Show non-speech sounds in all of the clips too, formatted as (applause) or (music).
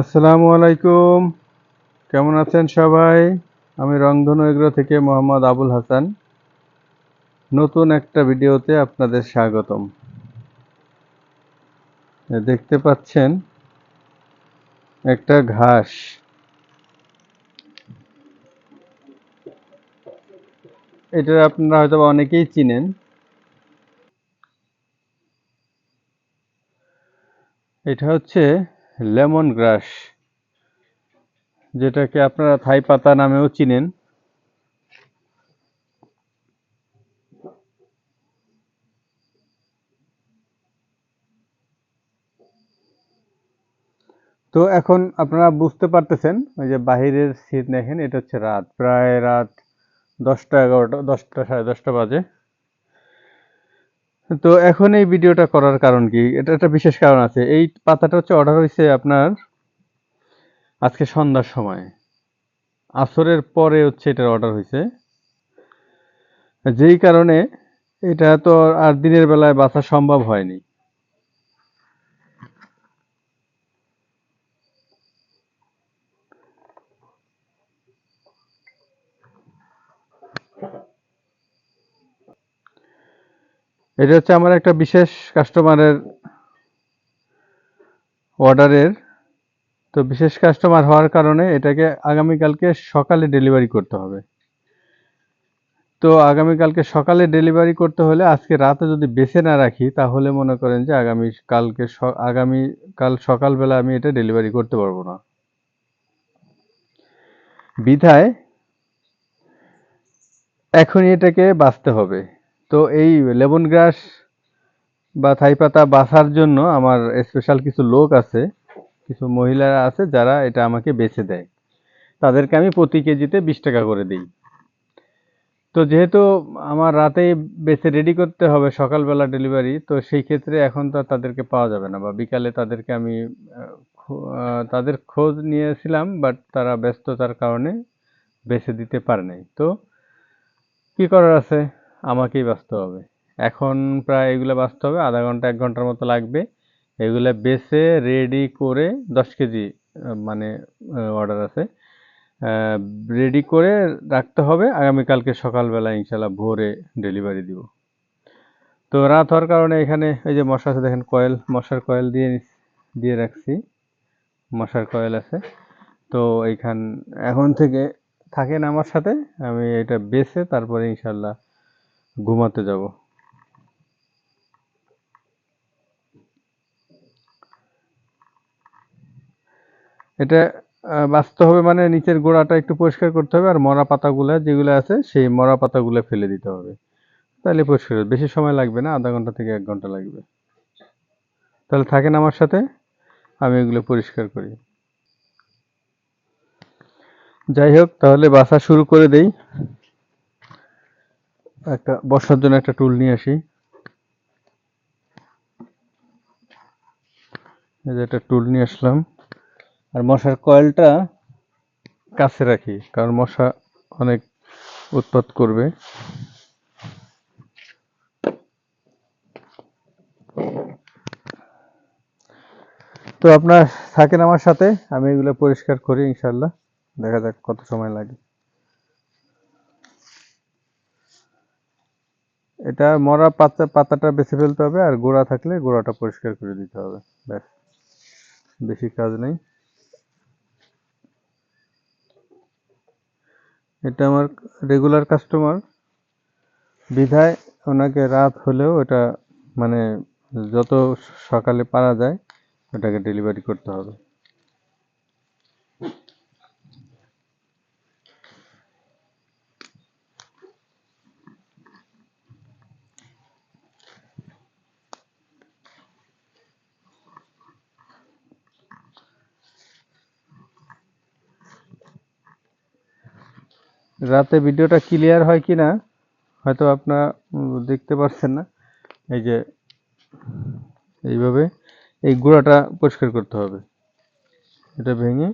আসসালামু আলাইকুম। কেমন আছেন সবাই? আমি রংধনু এগ্রো থেকে মোহাম্মদ আবুল হাসান। নতুন একটা ভিডিওতে আপনাদের স্বাগতম। দেখতে পাচ্ছেন একটা ঘাস। এটা আপনারা হয়তো অনেকেই চিনেন। এটা হচ্ছে লেমন গ্রাস, যেটাকে আপনারা থাই পাতা নামেও চিনেন। তো এখন আপনারা বুঝতে পারতেছেন, ওই যে বাহিরের সিট দেখেন, এটা হচ্ছে রাত। প্রায় রাত দশটা এগারোটা, দশটা, সাড়ে দশটা বাজে। তো এখন এই ভিডিওটা করার কারণ কি? এটা একটা বিশেষ কারণ আছে। এই পাতাটা হচ্ছে অর্ডার হয়েছে আপনার আজকে সন্ধ্যার সময়। আসরের পরে হচ্ছে এটার অর্ডার হয়েছে। যেই কারণে এটা তো আর দিনের বেলায় বাঁচা সম্ভব হয়নি। এটা হচ্ছে আমার একটা বিশেষ কাস্টমারের অর্ডারের তো বিশেষ কাস্টমার হওয়ার কারণে এটাকে আগামীকালকে সকালে ডেলিভারি করতে হবে। তো আগামীকালকে সকালে ডেলিভারি করতে হলে আজকে রাতে যদি বেছে না রাখি, তাহলে মনে করেন যে আগামী কালকে আগামী কাল সকালবেলা আমি এটা ডেলিভারি করতে পারব না। বিধায় এখনই এটাকে বাঁচতে হবে। তো এই লেমন গ্রাস বা থাই পাতা বাছার জন্য আমার স্পেশাল কিছু লোক আছে, কিছু মহিলারা আছে যারা এটা আমাকে বেছে দেয়। তাদেরকে আমি প্রতি কেজিতে বিশ টাকা করে দিই। তো যেহেতু আমার রাতেই বেছে রেডি করতে হবে সকালবেলা ডেলিভারি তো সেই ক্ষেত্রে এখন তো তাদেরকে পাওয়া যাবে না বা বিকালে তাদেরকে আমি তাদের খোঁজ নিয়েছিলাম বাট তারা ব্যস্ততার কারণে বেছে দিতে পারে নাই তো কি করার আছে? আমাকেই বাঁচতে হবে। এখন প্রায় এগুলো বাঁচতে হবে, আধা ঘণ্টা, এক ঘণ্টার মতো লাগবে। এগুলো বেছে রেডি করে, দশ কেজি মানে অর্ডার আছে। রেডি করে রাখতে হবে। আগামীকালকে সকালবেলা ইনশাল্লাহ ভোরে ডেলিভারি দিব। তো রাত হওয়ার কারণে এখানে এই যে মশা আছে, দেখেন কয়েল, মশার কয়েল দিয়ে দিয়ে রাখছি। মশার কয়েল আছে। তো এইখান, এখন থেকে থাকেন আমার সাথে। আমি এটা বেছে, তারপরে ইনশাল্লাহ ঘুমাতে যাব। এটা বাঁচতে হবে মানে নিচের গোড়াটা একটু পরিষ্কার করতে হবে আর মরা পাতাগুলো যেগুলো আছে সেই মরা পাতাগুলো ফেলে দিতে হবে। তাহলে পরিষ্কার বেশি সময় লাগবে না, আধা ঘণ্টা থেকে এক ঘণ্টা লাগবে। তাহলে থাকেন আমার সাথে, আমি এগুলো পরিষ্কার করি। যাই হোক, তাহলে বাসা শুরু করে দেই। একটা বসার জন্য একটা টুল নিয়ে আসি। এই যে একটা টুল নিয়ে আসলাম। আর মশার কয়েলটা কাছে রাখি, কারণ মশা অনেক উৎপাত করবে। তো আপনার থাকেন আমার সাথে, আমি এগুলো পরিষ্কার করি ইনশাল্লাহ দেখা যাক কত সময় লাগে। এটা মরা পাতা, পাতাটা বেছে ফেলতে হবে আর গোড়া থাকলে গোড়াটা পরিষ্কার করে দিতে হবে, ব্যাস। বেশি কাজ নেই। এটা আমার রেগুলার কাস্টমার বিধায় ওনাকে রাত হলেও এটা মানে যত সকালে পারা যায়, ওটাকে ডেলিভারি করতে হবে। রাতে ভিডিওটা ক্লিয়ার হয় কি না হয়তো আপনারা দেখতে পাচ্ছেন না। এই যে, এইভাবে এই গুঁড়াটা পরিষ্কার করতে হবে। এটা ভেঙে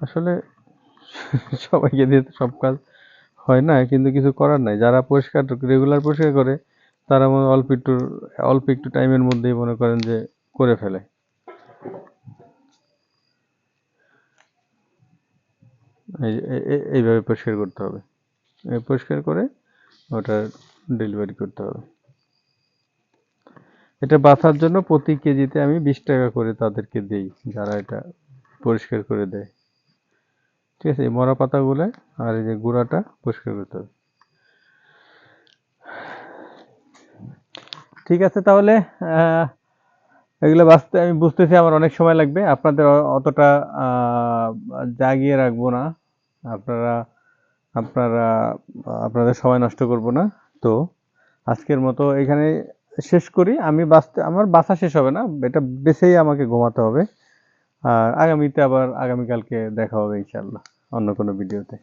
আসলে (laughs) সবাইকে দিয়ে সব কাজ হয় না, কিন্তু কিছু করার নাই। যারা পরিষ্কার রেগুলার পরিষ্কার করে, তারা মনে অল্প একটু অল্প একটু টাইমের মধ্যেই মনে করেন যে করে ফেলে। এইভাবে পরিষ্কার করতে হবে। পরিষ্কার করে ওটা ডেলিভারি করতে হবে। এটা বাছার জন্য প্রতি কেজিতে আমি বিশ টাকা করে তাদেরকে দিই, যারা এটা পরিষ্কার করে দেয়। ঠিক আছে মরা পাতাগুলো আর এই যে গুঁড়াটা পরিষ্কার করতে হবে। ঠিক আছে, তাহলে এগুলো বাঁচতে আমি বুঝতেছি, আমার অনেক সময় লাগবে। আপনাদের অতটা জাগিয়ে রাখব না। আপনারা আপনারা, আপনাদের সময় নষ্ট করব না। তো আজকের মতো এখানে শেষ করি। আমি বাঁচতে, আমার বাসা শেষ হবে না, এটা বেছেই আমাকে ঘুমাতে হবে। আর আগামীতে আবার, আগামীকালকে দেখা হবে ইনশাল্লাহ অন্য কোনো ভিডিওতে।